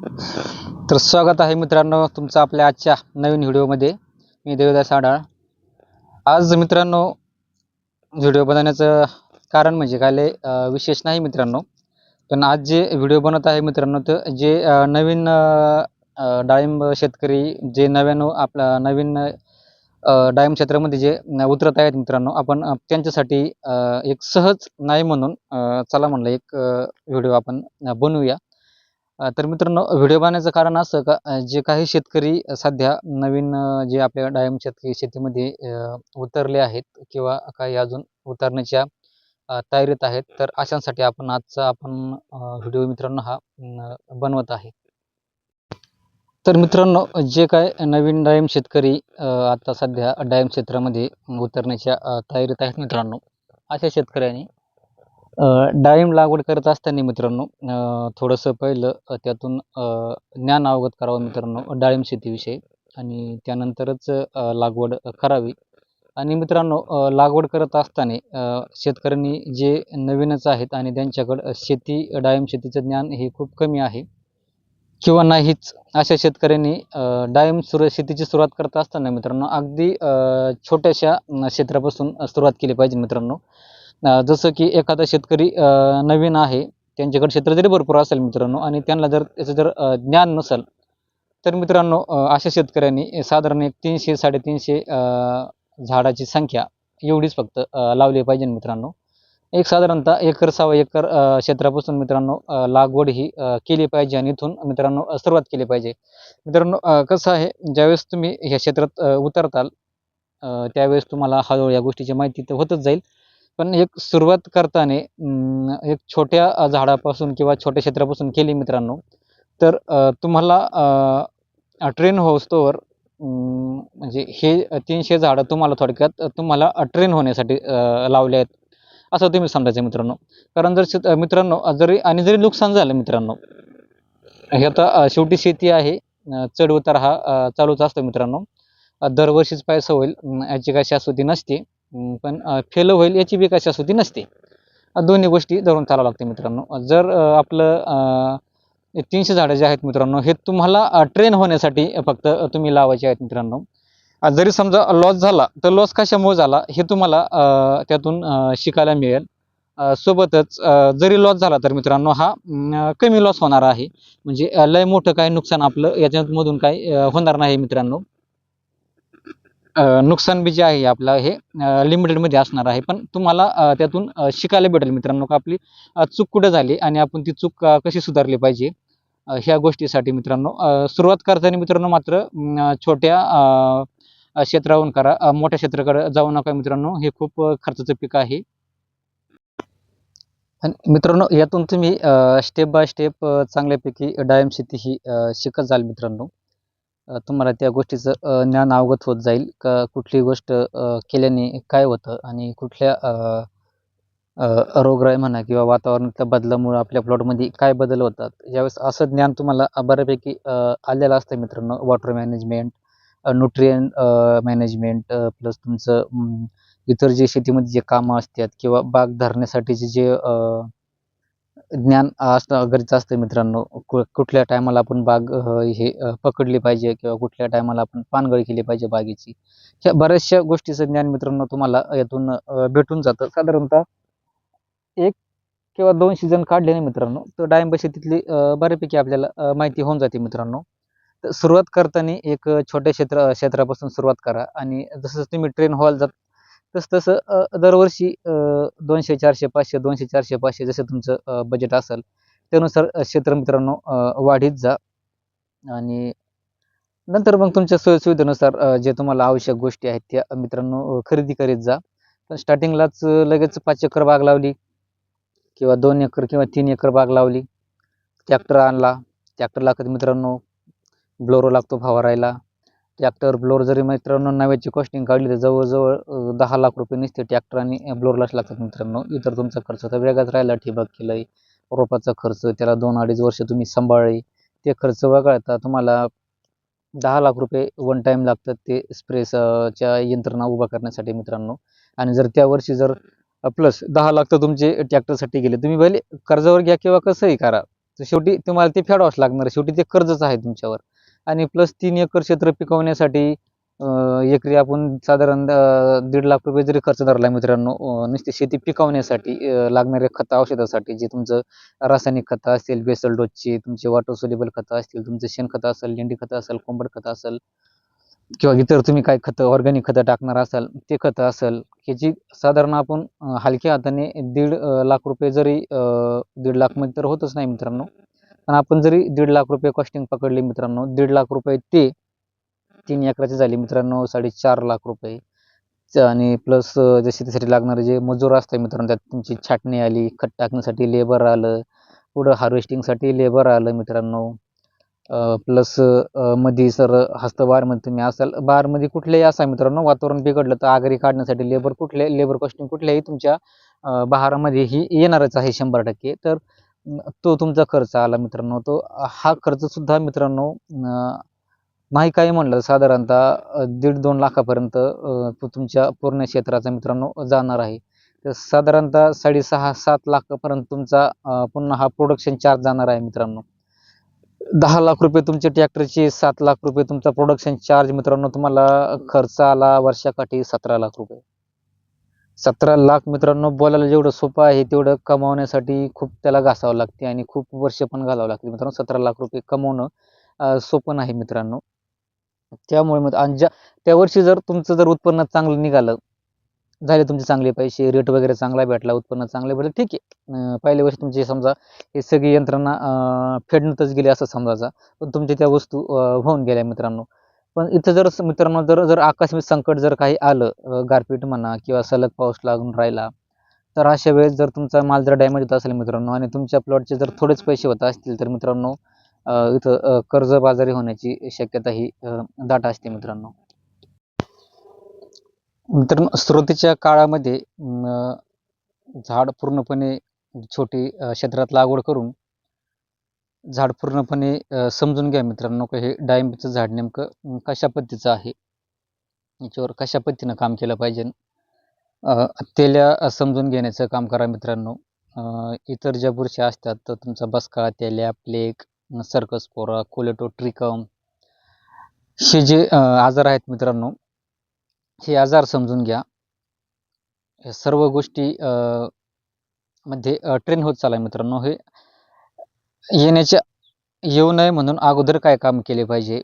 तर स्वागत आहे मित्रांनो तुमचं आपल्या आजच्या नवीन व्हिडिओमध्ये. मी देवदास आढाळ आज मित्रांनो व्हिडिओ बनवण्याचं कारण म्हणजे काय विशेष नाही मित्रांनो. पण आज जे व्हिडिओ बनवत आहे मित्रांनो तर जे नवीन डाळिंब शेतकरी जे नव्यानं आपला नवीन डाळिंब क्षेत्रामध्ये जे उतरत आहेत मित्रांनो आपण त्यांच्यासाठी एक सहज नाही म्हणून चला म्हणलं एक व्हिडिओ आपण बनवूया. तर मित्रांनो व्हिडिओ बनवण्याचं कारण असं का जे काही शेतकरी सध्या नवीन जे आपल्या डायम शेतकरी शेतीमध्ये उतरले आहेत किंवा काही अजून उतरण्याच्या तयारीत आहेत तर अशांसाठी आपण आजचा आपण व्हिडिओ मित्रांनो हा बनवत आहे. तर मित्रांनो जे काय नवीन डायम शेतकरी आता सध्या डायम क्षेत्रामध्ये उतरण्याच्या तयारीत आहेत मित्रांनो अशा शेतकऱ्यांनी डाळिंब लागवड करत असताना मित्रांनो थोडंसं पहिलं त्यातून ज्ञान अवगत करावं मित्रांनो डाळिंब शेतीविषयी. आणि त्यानंतरच लागवड करावी. आणि मित्रांनो लागवड करत असताना शेतकऱ्यांनी जे नवीनच आहेत आणि त्यांच्याकडं शेती डाळिंब शेतीचं ज्ञान हे खूप कमी आहे. किंवा नाहीच अशा शेतकऱ्यांनी डाळिंब सुर शेतीची सुरुवात करत असताना मित्रांनो अगदी छोट्याशा क्षेत्रापासून सुरुवात केली पाहिजे मित्रांनो. जसं की एखादा शेतकरी नवीन आहे त्यांच्याकडे क्षेत्र जरी भरपूर असेल मित्रांनो आणि त्यांना जर त्याचं जर ज्ञान नसेल तर मित्रांनो अशा शेतकऱ्यांनी साधारण एक तीनशे साडेतीनशे झाडाची संख्या एवढीच फक्त लावली पाहिजे मित्रांनो. एक साधारणतः एकर सव्वा एकर क्षेत्रापासून मित्रांनो लागवड ही केली पाहिजे आणि इथून मित्रांनो सुरुवात केली पाहिजे. मित्रांनो कसं आहे ज्यावेळेस तुम्ही ह्या क्षेत्रात उतरताल त्यावेळेस तुम्हाला हळूहळू या गोष्टीची माहिती तर होतच जाईल. पण एक सुरुवात करताना एक छोट्या झाडापासून किंवा छोट्या क्षेत्रापासून केली मित्रांनो. तर अ, तुम्हाला ट्रेन होस्तोवर म्हणजे हे तीनशे झाडं तुम्हाला थोडक्यात तुम्हाला ट्रेन होण्यासाठी लावले आहेत. असं तुम्ही समजायचं मित्रांनो. कारण जर शेत मित्रांनो जरी आणि जरी नुकसान झालं मित्रांनो हे आता शेवटी शेती आहे चढ उतार हा चालूच असतो मित्रांनो. दरवर्षीच पैसा होईल याची काही शाश्वती नसते. पण फेल होईल याची बी काही शाश्वती नसते. दोन्ही गोष्टी धरून चालावं लागते मित्रांनो. जर आपलं तीनशे झाडं जे आहेत मित्रांनो हे तुम्हाला ट्रेन होण्यासाठी फक्त तुम्ही लावायचे आहेत मित्रांनो. जरी समजा लॉस झाला तर लॉस कशामुळे झाला हे तुम्हाला त्यातून शिकायला मिळेल. सोबतच जरी लॉस झाला तर मित्रांनो हा कमी लॉस होणार आहे. म्हणजे लय मोठं काय नुकसान आपलं याच्यामधून काय होणार नाही मित्रांनो. नुकसान बी जे आहे आपलं हे लिमिटेडमध्ये असणार आहे. पण तुम्हाला त्यातून शिकायला भेटेल मित्रांनो का आपली चूक कुठं झाली आणि आपण ती चूक कशी सुधारली पाहिजे ह्या गोष्टीसाठी मित्रांनो. सुरुवात करताना मित्रांनो मात्र छोट्या क्षेत्राहून करा मोठ्या क्षेत्राकडे जाऊ नका मित्रांनो. हे खूप खर्चाचं पीक आहे. आणि मित्रांनो यातून तुम्ही स्टेप बाय स्टेप चांगल्यापैकी डाळिंब शेती ही शिकत जाल मित्रांनो. तुम्हाला त्या गोष्टीचं ज्ञान अवगत होत जाईल का? कुठली गोष्ट केल्याने काय होतं? आणि कुठल्या रोगराई म्हणा किंवा वातावरणातल्या बदलामुळे आपल्या प्लॉटमध्ये काय बदल होतात? यावेळेस असं ज्ञान तुम्हाला बऱ्यापैकी आलेलं असतं मित्रांनो. Water management nutrient management plus तुमचं इतर जे शेतीमध्ये जे कामं असतात किंवा बाग धरण्यासाठीचे जे ज्ञान असणं गरजेचं असतं मित्रांनो. कु कुठल्या टायमाला आपण बाग हे पकडली पाहिजे किंवा कुठल्या टायमाला आपण पानगळी केली पाहिजे बागेची. ह्या बऱ्याचशा गोष्टीचं ज्ञान मित्रांनो तुम्हाला यातून भेटून जातं. साधारणतः एक किंवा दोन सीझन काढले ना मित्रांनो तर डाळिंब शेतीतली बऱ्यापैकी आपल्याला माहिती होऊन जाते मित्रांनो. तर सुरुवात करताना एक छोट्या क्षेत्र क्षेत्रापासून सुरुवात करा. आणि जसं तुम्ही ट्रेन हॉल जात तसं तसं दरवर्षी दोनशे चारशे पाचशे दोनशे चारशे पाचशे जसं तुमचं बजेट असेल त्यानुसार क्षेत्र मित्रांनो वाढीत जा. आणि नंतर मग तुमच्या सोयीसुविधेनुसार जे तुम्हाला आवश्यक गोष्टी आहेत त्या मित्रांनो खरेदी करीत जा. तर स्टार्टिंगलाच लगेच पाच एकर बाग लावली किंवा दोन एकर किंवा तीन एकर बाग लावली. ट्रॅक्टर आणला. ट्रॅक्टर लागत मित्रांनो ब्लोरो लागतो फवारायला. ट्रॅक्टर ब्लोअर जरी मित्रांनो नव्याची कॉस्टिंग काढली तर जवळजवळ दहा लाख रुपये नसते ट्रॅक्टर आणि ब्लोअरलाच लागतात मित्रांनो. इतर तुमचा खर्च तर वेगळाच राहिला. ठिबक केलंय रोपाचा खर्च त्याला दोन अडीच वर्ष तुम्ही सांभाळले. ते खर्च वगळता तुम्हाला दहा लाख रुपये वन टाईम लागतात ते स्प्रेसच्या यंत्रणा उभा करण्यासाठी मित्रांनो. आणि जर त्या वर्षी जर प्लस दहा लाख तर तुमचे ट्रॅक्टरसाठी गेले. तुम्ही भले कर्जावर घ्या किंवा कसंही करा. तर शेवटी तुम्हाला ते फेडावंच लागणार. आहे. शेवटी ते कर्जच आहे तुमच्यावर. आणि प्लस तीन एकर क्षेत्र पिकवण्यासाठी एकरी आपण साधारण दीड लाख रुपये जरी खर्च धरला मित्रांनो नुसती शेती पिकवण्यासाठी लागणाऱ्या खत औषधासाठी जे तुमचं रासायनिक खतं असतील बेसल डोसची तुमचे वॉटर सोल्युबल खतं असतील तुमचं शेणखतं असेल लेंडी खतं असेल कोंबड खतं असेल किंवा इतर तुम्ही काय खतं ऑर्गॅनिक खतं टाकणार असाल ते खतं असेल ह्याची साधारण आपण हलक्या हाताने दीड लाख रुपये जरी दीड लाखमध्ये तर होतच नाही मित्रांनो. पण आपण जरी दीड लाख रुपये कॉस्टिंग पकडली मित्रांनो दीड लाख रुपये ते तीन एकराची झाले मित्रांनो साडेचार लाख रुपये. च- आणि प्लस जे शेतीसाठी लागणारे जे मजूर असतात मित्रांनो त्यात तुमची छाटणी आली खत टाकण्यासाठी लेबर आलं पुढं हार्वेस्टिंगसाठी लेबर आलं मित्रांनो. प्लसमध्ये सर हस्त बारमध्ये तुम्ही असाल बारमध्ये कुठल्याही असा मित्रांनो वातावरण बिघडलं तर आगरी काढण्यासाठी लेबर कुठले लेबर कॉस्टिंग कुठल्याही तुमच्या बहारामध्ये ही येणारच आहे शंभर टक्के. तर तो तुमचा खर्च आला मित्रांनो. तो हा खर्च सुद्धा मित्रांनो नाही काही म्हणलं साधारणतः दीड दोन लाखापर्यंत तो तुमच्या पूर्ण क्षेत्राचा मित्रांनो जाणार आहे. तर साधारणतः साडेसहा सात लाखापर्यंत तुमचा पुन्हा हा प्रोडक्शन चार्ज जाणार आहे मित्रांनो. दहा लाख रुपये तुमचे ट्रॅक्टरचे सात लाख रुपये तुमचा प्रोडक्शन चार्ज मित्रांनो तुम्हाला खर्च आला वर्षाकाठी सतरा लाख रुपये. सतरा लाख मित्रांनो बोलायला जेवढं सोपं आहे तेवढं कमावण्यासाठी खूप त्याला घासावं लागते आणि खूप वर्ष पण घालावं लागते मित्रांनो. सतरा लाख रुपये कमवणं सोपं नाही मित्रांनो. त्यामुळे मग आणि ज्या त्या वर्षी जर तुमचं जर उत्पन्न चांगलं निघालं झाले तुमचे चांगले पैसे रेट वगैरे चांगला भेटला उत्पन्न चांगलं भेटलं ठीक आहे. पहिल्या वर्षी तुमची समजा हे सगळी यंत्रणा फेडणतच गेली असं समजायचा. पण तुमच्या त्या वस्तू होऊन गेल्या मित्रांनो. पण इथं जर मित्रांनो जर जर आकस्मिक संकट जर काही आलं गारपीट म्हणा किंवा सलग पाऊस लागून राहिला तर अशा वेळेस जर तुमचा माल जर डॅमेज होत असेल मित्रांनो आणि तुमच्या प्लॉटचे जर थोडेच पैसे होत असतील तर मित्रांनो इथं कर्जबाजारी होण्याची शक्यता ही दाट असते मित्रांनो. मित्रांनो स्रोतीच्या काळामध्ये झाड पूर्णपणे छोटी क्षेत्रात लागवड करून झाड पूर्णपणे समजून घ्या मित्रांनो का हे डाळिंबीचं झाड नेमकं कशा पद्धतीचं आहे? याच्यावर कशा पद्धतीनं काम केलं पाहिजे? तेल्या समजून घेण्याचं काम करा मित्रांनो. इतर ज्या बुरशी असतात तर तुमचा बसका तेल्या प्लेग कोलेटो ट्रिकम हे जे आजार आहेत मित्रांनो हे आजार समजून घ्या. या सर्व गोष्टी मध्ये ट्रेन होत चालाय मित्रांनो. हे येण्याच्या येऊ नये म्हणून अगोदर काय काम केले पाहिजे?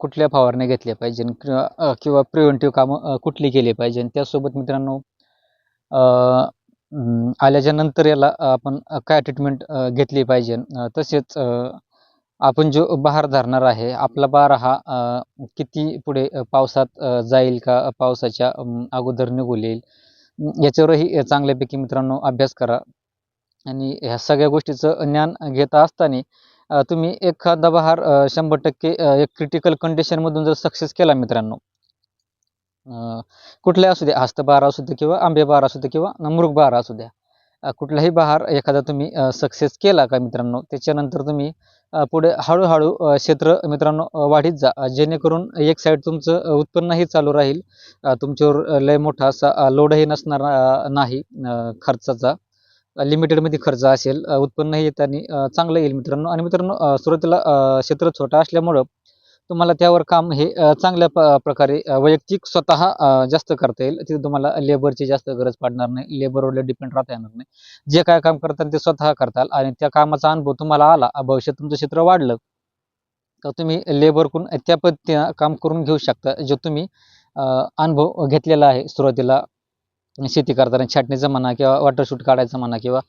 कुठल्या फवारण्या घेतल्या पाहिजे किंवा किंवा प्रिव्हेंटिव्ह कामं कुठली केली पाहिजे आणि त्यासोबत मित्रांनो अं, आल्याच्यानंतर याला आपण काय ट्रीटमेंट घेतली पाहिजे तसेच आपण जो बहार धरणार आहे आपला बहार हा अं, किती पुढे पावसात जाईल का? पावसाच्या अगोदर निघून येईल? याच्यावरही चांगल्यापैकी मित्रांनो अभ्यास करा. आणि ह्या सगळ्या गोष्टीचं ज्ञान घेत असताना तुम्ही एखादा बहार शंभर टक्के एक क्रिटिकल कंडिशनमधून जर सक्सेस केला मित्रांनो कुठलाही असू द्या हस्तबहार असू द्या किंवा आंबे बहार असू द्या किंवा मृग बहार असू द्या कुठलाही बहार एखादा तुम्ही सक्सेस केला का मित्रांनो त्याच्यानंतर तुम्ही पुढे हळूहळू क्षेत्र मित्रांनो वाढीत जा जेणेकरून एक साईड तुमचं उत्पन्नही चालू राहील तुमच्यावर लय मोठा असा लोडही नसणार नाही खर्चाचा. लिमिटेडमध्ये खर्च असेल उत्पन्न उत्पन्नही येताना चांगलं येईल मित्रांनो. आणि मित्रांनो सुरुवातीला क्षेत्र छोटं असल्यामुळं तुम्हाला त्यावर काम हे चांगल्या प- प्रकारे वैयक्तिक स्वतः जास्त करता येईल. तिथे तुम्हाला लेबरची जास्त गरज पडणार नाही. लेबरवर डिपेंड राहता येणार नाही. जे काय काम करताल ते स्वतः करताल आणि त्या कामाचा अनुभव तुम्हाला आला भविष्यात तुमचं क्षेत्र वाढलं तर तुम्ही लेबरकडून त्या पद्धतीनं काम करून घेऊ शकता जो तुम्ही अनुभव घेतलेला आहे सुरुवातीला. शेती करताना छाटणीचं म्हणा किंवा वॉटर शूट काढायचं म्हणा किंवा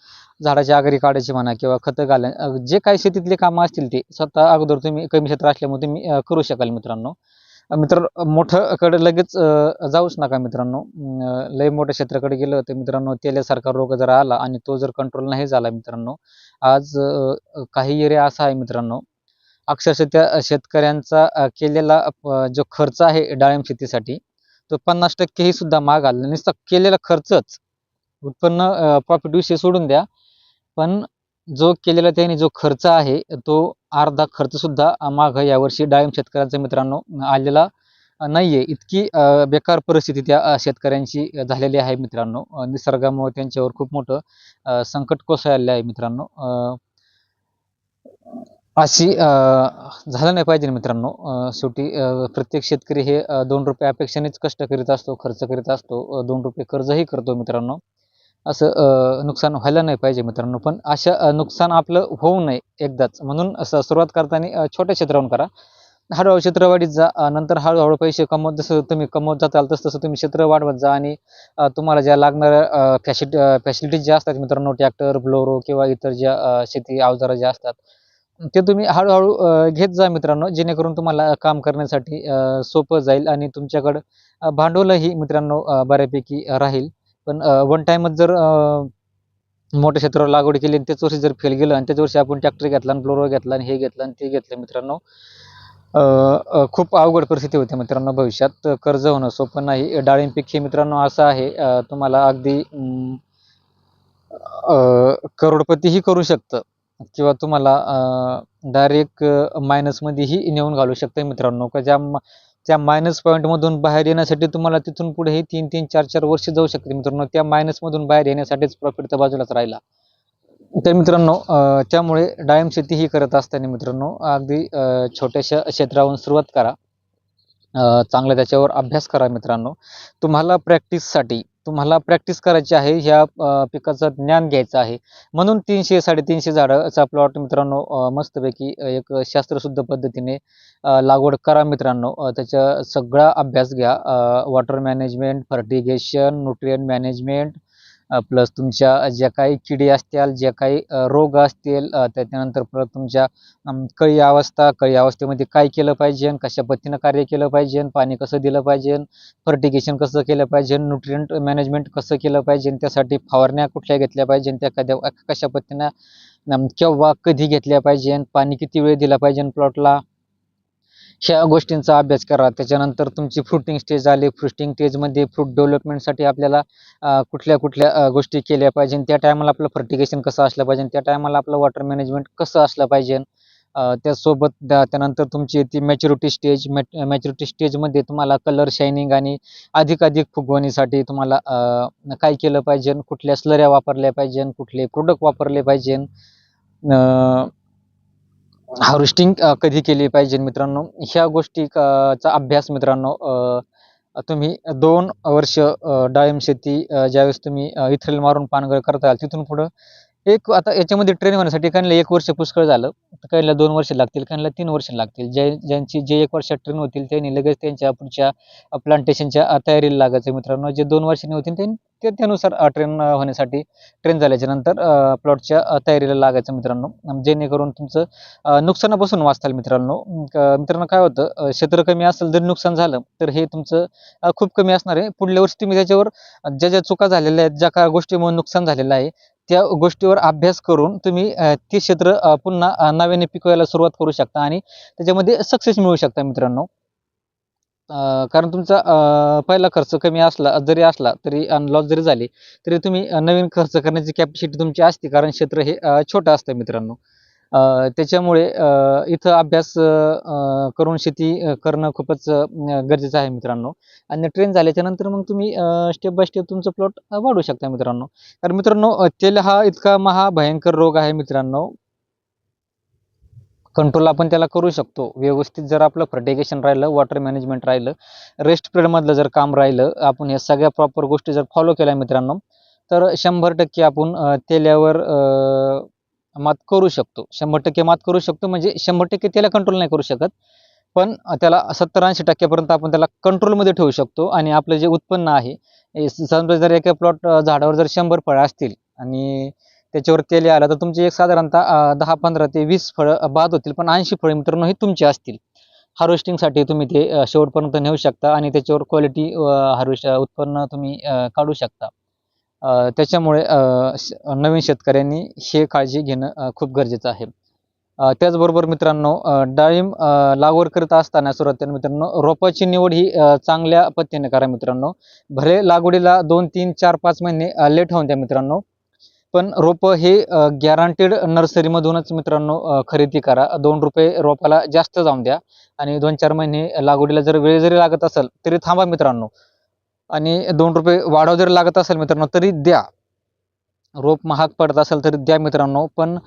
झाडाची आगरी काढायची म्हणा किंवा खतं घालाय जे काही शेतीतले कामं असतील ते स्वतः अगोदर तुम्ही कमी क्षेत्र असल्यामुळे तुम्ही करू शकाल मित्रांनो. मित्र मोठं लगेच जाऊच नका मित्रांनो. लय मोठ्या क्षेत्राकडे गेलं तर मित्रांनो तेल्यासारखा रोग जर आला आणि तो जर कंट्रोल नाही झाला मित्रांनो आज काही एरिया असा आहे मित्रांनो अक्षरशः त्या शेतकऱ्यांचा केलेला जो खर्च आहे डाळिंब शेतीसाठी तर पन्नास टक्केही सुद्धा महाग आलं. नुसता केलेला खर्चच. उत्पन्न प्रॉफिट विषय सोडून द्या. पण जो केलेला त्याने जो खर्च आहे तो अर्धा खर्च सुद्धा माग यावर्षी डाळिंब शेतकऱ्यांचा मित्रांनो आलेला नाहीये. इतकी बेकार परिस्थिती त्या शेतकऱ्यांची झालेली आहे मित्रांनो. निसर्गामुळे त्यांच्यावर खूप मोठं संकट कोसळलेलं आहे मित्रांनो. अशी अं, झालं नाही पाहिजे मित्रांनो. शेवटी प्रत्येक शेतकरी हे दोन रुपये अपेक्षेनेच कष्ट करीत असतो खर्च करीत असतो. दोन रुपये कर्जही करतो मित्रांनो. असं नुकसान व्हायला नाही पाहिजे मित्रांनो. पण अशा नुकसान आपलं होऊ नये एकदाच. म्हणून असं सुरुवात करताना छोट्या क्षेत्रावरून करा. हळूहळू क्षेत्र वाढीत जा. नंतर हळूहळू पैसे कमवत जसं तुम्ही कमवत जाताल तसं तसं तुम्ही क्षेत्र वाढवत जा. आणि तुम्हाला ज्या लागणाऱ्या फॅसिलिटी फॅसिलिटीज ज्या असतात मित्रांनो ट्रॅक्टर ब्लोरो किंवा इतर ज्या शेती अवजारं ज्या असतात ते तुम्ही हळूहळू घेत जा मित्रांनो जेणेकरून तुम्हाला काम करण्यासाठी सोपं जाईल आणि तुमच्याकडं भांडवलही मित्रांनो बऱ्यापैकी राहील. पण वन टाईमच जर मोठ्या क्षेत्रावर लागवड केली आणि त्याच वर्षी जर फेल गेलं आणि त्याच वर्षी आपण ट्रॅक्टर घेतला आणि ब्लोरो घेतला आणि हे घेतलं आणि ते घेतलं मित्रांनो खूप अवघड परिस्थिती होते मित्रांनो भविष्यात. कर्ज होणं सोपं नाही. डाळिंब पीक हे मित्रांनो असं आहे तुम्हाला अगदी करोडपतीही करू शकतं. किंवा तुम्हाला डायरेक्ट मायनसमध्येही नेऊन घालू शकते मित्रांनो. का ज्या त्या मायनस पॉईंटमधून बाहेर येण्यासाठी तुम्हाला तिथून पुढेही तीन तीन चार चार वर्ष जाऊ शकते मित्रांनो. त्या मायनसमधून बाहेर येण्यासाठीच प्रॉफिट तर बाजूलाच राहिला. तर मित्रांनो त्यामुळे डायम शेती ही करत असताना मित्रांनो अगदी छोट्याशा क्षेत्रावरून सुरुवात करा. चांगला त्याच्यावर अभ्यास करा मित्रांनो. तुम्हाला प्रॅक्टिससाठी तुम्हाला प्रॅक्टिस करायची आहे ह्या पिकाचं ज्ञान घ्यायचं आहे. म्हणून तीनशे साडेतीनशे झाडाचा प्लॉट मित्रांनो मस्तपैकी एक शास्त्रशुद्ध पद्धतीने लागवड करा मित्रांनो. त्याचा सगळा अभ्यास घ्या. Water management fertigation nutrient management plus तुमच्या ज्या काही किडी असतील ज्या काही रोग असतील त्याच्यानंतर परत तुमच्या कळी अवस्था कळी अवस्थेमध्ये काय केलं पाहिजे कशा पद्धतीनं कार्य केलं पाहिजे पाणी कसं दिलं पाहिजे फर्टिगेशन कसं केलं पाहिजे न्यूट्रियंट मॅनेजमेंट कसं केलं पाहिजे त्यासाठी फवारण्या कुठल्या घेतल्या पाहिजे त्या कद्या कशा पद्धतीनं केव्हा कधी घेतल्या पाहिजे पाणी किती वेळ दिला पाहिजे प्लॉटला ह्या गोष्टींचा अभ्यास करा. त्याच्यानंतर तुमची फ्रुटिंग स्टेज आली फ्रुटिंग स्टेजमध्ये फ्रूट डेव्हलपमेंटसाठी आपल्याला कुठल्या कुठल्या गोष्टी केल्या पाहिजे त्या टायमाला आपलं फर्टिगेशन कसं असलं पाहिजे त्या टायमाला आपलं वॉटर मॅनेजमेंट कसं असलं पाहिजे त्यासोबत त्यानंतर तुमची ती मॅच्युरिटी स्टेज मॅच्युरिटी स्टेजमध्ये तुम्हाला कलर शायनिंग आणि अधिकाधिक फुगवणीसाठी तुम्हाला काय केलं पाहिजे कुठल्या स्लऱ्या वापरल्या पाहिजे कुठले प्रोडक्ट वापरले पाहिजे हार्वेस्टिंग कधी केली पाहिजे मित्रांनो? ह्या गोष्टी चा अभ्यास मित्रांनो तुम्ही दोन वर्ष डाळिंब शेती ज्यावेळेस तुम्ही इथ्रेल मारून पानगळ करताल तिथून पुढं एक आता याच्यामध्ये ट्रेन होण्यासाठी काहींना एक वर्ष पुष्कळ झालं. तर काहींना दोन वर्ष लागतील काहींना तीन वर्ष लागतील. ज्या ज्यांची जे एक वर्षात ट्रेन होतील त्यांनी लगेच त्यांच्या पुढच्या प्लांटेशनच्या तयारीला लागायचं मित्रांनो. जे दोन वर्षांनी होतील त्यांनी ते त्यानुसार ट्रेन होण्यासाठी ट्रेन झाल्याच्यानंतर प्लॉटच्या तयारीला लागायचं मित्रांनो. जेणेकरून तुमचं नुकसानापासून वाचताल मित्रांनो. मित्रांनो काय होतं क्षेत्र कमी असेल जर नुकसान झालं तर हे तुमचं खूप कमी असणार आहे. पुढल्या वर्षी तुम्ही त्याच्यावर ज्या ज्या चुका झालेल्या आहेत ज्या काय गोष्टीमुळे नुकसान झालेलं आहे त्या गोष्टीवर अभ्यास करून तुम्ही ते क्षेत्र पुन्हा नव्याने पिकवायला सुरुवात करू शकता आणि त्याच्यामध्ये सक्सेस मिळू शकता मित्रांनो. कारण तुमचा पहिला खर्च कमी असला जरी असला तरी लॉस जरी झाली तरी तुम्ही नवीन खर्च करण्याची कॅपॅसिटी तुमची असते कारण क्षेत्र हे छोटं असतं मित्रांनो. त्याच्यामुळे इथं अभ्यास करून शेती करणं खूपच गरजेचं आहे मित्रांनो. आणि ट्रेन झाल्याच्यानंतर मग तुम्ही स्टेप बाय स्टेप तुमचं प्लॉट वाढवू शकता मित्रांनो. कारण मित्रांनो तेल हा इतका महाभयंकर रोग आहे मित्रांनो. कंट्रोल आपण त्याला करू शकतो. व्यवस्थित जर आपलं फर्टिगेशन राहिलं वॉटर मॅनेजमेंट राहिलं रेस्ट पिरियडमधलं जर काम राहिलं आपण या सगळ्या प्रॉपर गोष्टी जर फॉलो केल्या मित्रांनो तर शंभर टक्के आपण तेल्यावर अ, मात करू शकतो. शंभर टक्के मात करू शकतो. म्हणजे शंभर टक्के त्याला कंट्रोल नाही करू शकत. पण त्याला सत्तर ऐंशी टक्क्यापर्यंत आपण त्याला कंट्रोलमध्ये ठेवू शकतो. आणि आपलं जे उत्पन्न आहे समजा जर एका प्लॉट झाडावर जर शंभर फळं असतील आणि त्याच्यावर तेल आलं तर तुमचे एक साधारणतः दहा पंधरा ते वीस फळं बाद होतील. पण ऐंशी फळे मित्रांनो हे तुमची असतील. हार्वेस्टिंगसाठी तुम्ही ते शेवटपर्यंत नेऊ शकता. आणि त्याच्यावर क्वालिटी हार्वेस्ट उत्पन्न तुम्ही काढू शकता. त्याच्यामुळे अं, नवीन शेतकऱ्यांनी हे काळजी घेणं खूप गरजेचं आहे. त्याचबरोबर मित्रांनो डाळिंब लागवड करत असताना सुरुवातीला मित्रांनो रोपाची निवड ही चांगल्या पद्धतीने करा मित्रांनो. भले लागवडीला दोन तीन चार पाच महिने लेट होऊन द्या मित्रांनो पण रोपं हे गॅरंटेड नर्सरीमधूनच मित्रांनो खरेदी करा. दोन रुपये रोपाला जास्त जाऊन द्या आणि दोन चार महिने लागवडीला जर वेळ जरी लागत असेल तरी थांबा मित्रांनो. आणि दोन रुपये वाढव जरी लागत असेल मित्रांनो तरी द्या. रोप महाग पडत असेल तरी द्या मित्रांनो पण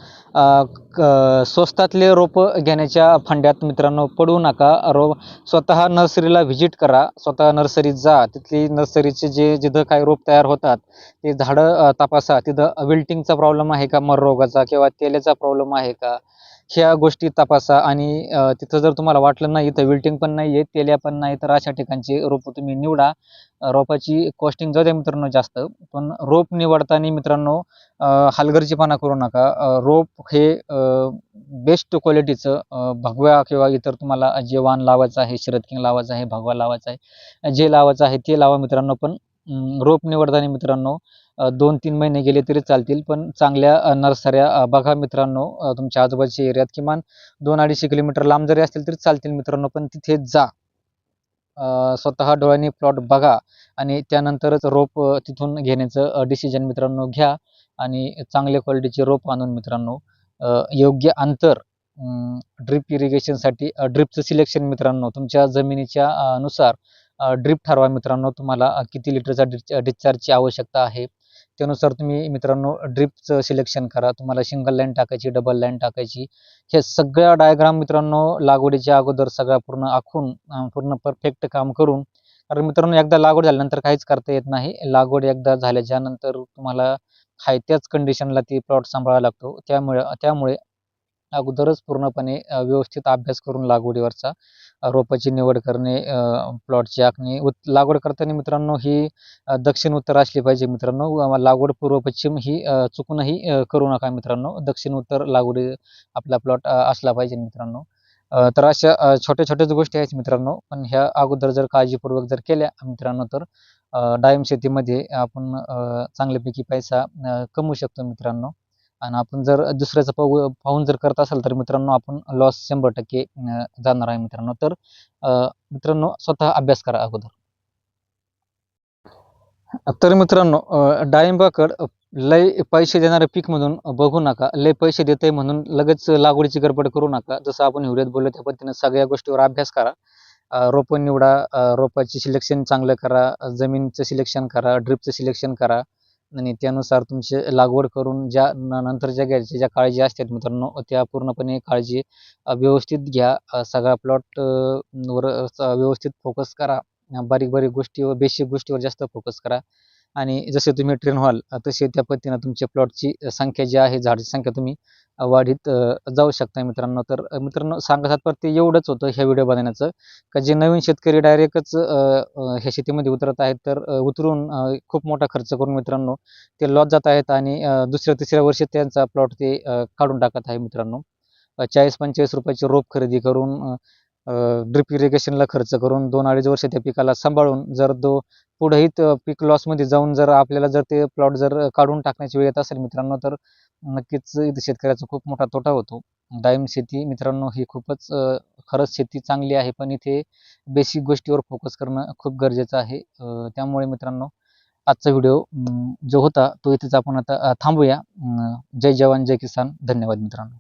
स्वस्तातले रोप घेण्याच्या फंड्यात मित्रांनो पडू नका. रो स्वतः नर्सरीला व्हिजिट करा. स्वतः नर्सरीत जा. तिथली नर्सरीचे जे जिथं काय रोप तयार होतात ते झाडं तपासा. तिथं विल्टिंगचा प्रॉब्लेम आहे का? मर रोगाचा किंवा तेलाचा प्रॉब्लेम आहे का? ह्या गोष्टी तपासा आणि अ, तिथं जर तुम्हाला वाटलं नाही इथं विल्टिंग पण नाही आहे तेल्या पण नाही तर अशा ठिकाणचे रोपं तुम्ही निवडा. अ, रोपाची कॉस्टिंग जाऊ द्या मित्रांनो जास्त पण रोप निवडताना मित्रांनो अ, हलगर्जीपणा करू नका. अ, रोप हे बेस्ट क्वालिटीचं भगव्या किंवा इतर तुम्हाला जे वाण लावायचं आहे शरद किंग लावायचं आहे भगवा लावायचा आहे जे लावायचं आहे ते लावा मित्रांनो पण रोप निवडताना मित्रांनो दोन तीन महिने गेले तरी चालतील पण चांगल्या नर्सऱ्या बघा मित्रांनो तुमच्या आजूबाजूच्या एरियात किमान दोन अडीचशे किलोमीटर लांब जरी असतील तरी चालतील मित्रांनो पण तिथे जा. स्वतः डोळ्यांनी प्लॉट बघा आणि त्यानंतरच रोप तिथून घेण्याचं डिसिजन मित्रांनो घ्या आणि चांगल्या क्वालिटीचे रोप आणून मित्रांनो योग्य अंतर ड्रिप इरिगेशनसाठी ड्रिपचं सिलेक्शन मित्रांनो तुमच्या जमिनीच्या नुसार ड्रिप ठरवा मित्रांनो. तुम्हाला किती लिटरचा डिच डिस्चार्जची आवश्यकता आहे. त्यानुसार तुम्ही मित्रांनो ड्रिपचं सिलेक्शन करा. तुम्हाला सिंगल लाईन टाकायची डबल लाईन टाकायची. हे सगळ्या डायग्राम मित्रांनो लागवडीच्या अगोदर सगळ्या पूर्ण आखून पूर्ण परफेक्ट काम करून कारण मित्रांनो एकदा लागवड झाल्यानंतर काहीच करता येत नाही. लागवड एकदा झाल्याच्यानंतर तुम्हाला हाय त्याच कंडिशनला ती प्लॉट सांभाळावा लागतो. त्यामुळे त्यामुळे अगोदरच पूर्णपणे व्यवस्थित अभ्यास करून लागवडीवरचा रोपाची निवड करणे प्लॉटची आखणी उत् लागवड करताना मित्रांनो ही दक्षिण उत्तर असली पाहिजे मित्रांनो. लागवड पूर्व पश्चिम ही चुकूनही करू नका मित्रांनो. दक्षिण उत्तर लागवडी आपला प्लॉट असला पाहिजे मित्रांनो. तर अशा छोट्या छोट्याच गोष्टी आहेत मित्रांनो. पण ह्या अगोदर जर काळजीपूर्वक जर केल्या मित्रांनो तर डायम डाळिंब शेतीमध्ये आपण चांगल्यापैकी पैसा कमवू शकतो मित्रांनो. आणि आपण जर दुसऱ्याचं पाहू पाहून जर करत असाल तर मित्रांनो आपण लॉस शंभर टक्के जाणार आहे मित्रांनो. तर मित्रांनो स्वतः अभ्यास करा अगोदर. तर मित्रांनो डाळिंबाकड लय पैसे देणारे पीक म्हणून बघू नका. लय पैसे देते म्हणून लगेच लागवडीची गडबड करू नका. जसं आपण हिवऱ्यात बोललो त्या पद्धतीने सगळ्या गोष्टीवर अभ्यास करा. रोपं निवडा रोपाचे रोपाची सिलेक्शन चांगलं करा जमीनचं सिलेक्शन करा ड्रिपचं सिलेक्शन करा. आणि त्यानुसार तुमची लागवड करून ज्या न- नंतर ज्या घ्यायच्या ज्या काळजी असतात मित्रांनो त्या पूर्णपणे काळजी अ, व्यवस्थित घ्या. अ, सगळा प्लॉट वर अ, व्यवस्थित फोकस करा. अ, बारीक बारीक गोष्टीवर बेसिक गोष्टीवर जास्त फोकस करा. आणि जसे तुम्ही ट्रेन व्हाल तसे त्या पद्धतीनं तुमच्या प्लॉटची संख्या जी आहे झाडाची संख्या तुम्ही वाढीत जाऊ शकता मित्रांनो. तर मित्रांनो सांगत परत एवढंच होतं ह्या व्हिडिओ बनवण्याचं का जे नवीन शेतकरी डायरेक्टच ह्या शेतीमध्ये उतरत आहेत तर उतरून खूप मोठा खर्च करून मित्रांनो ते लॉस जात आहेत आणि दुसऱ्या तिसऱ्या वर्षी त्यांचा प्लॉट ते काढून टाकत आहे मित्रांनो. चाळीस पंचेचाळीस रुपयाची रोप खरेदी करून ड्रिप इरिगेशनला खर्च करून दोन अडीच वर्ष त्या पिकाला सांभाळून जर तो पुढेही पीक लॉसमध्ये जाऊन जर आपल्याला जर ते प्लॉट जर काढून टाकण्याची वेळ येत असेल मित्रांनो तर नक्कीच इथं शेतकऱ्याचा खूप मोठा तोटा होतो. डाळिंब शेती मित्रांनो ही खूपच खरंच शेती चांगली आहे पण इथे बेसिक गोष्टीवर फोकस करणं खूप गरजेचं आहे. त्यामुळे मित्रांनो आजचा व्हिडिओ जो होता तो इथेच आपण आता थांबूया. जय जवान जय किसान. धन्यवाद मित्रांनो.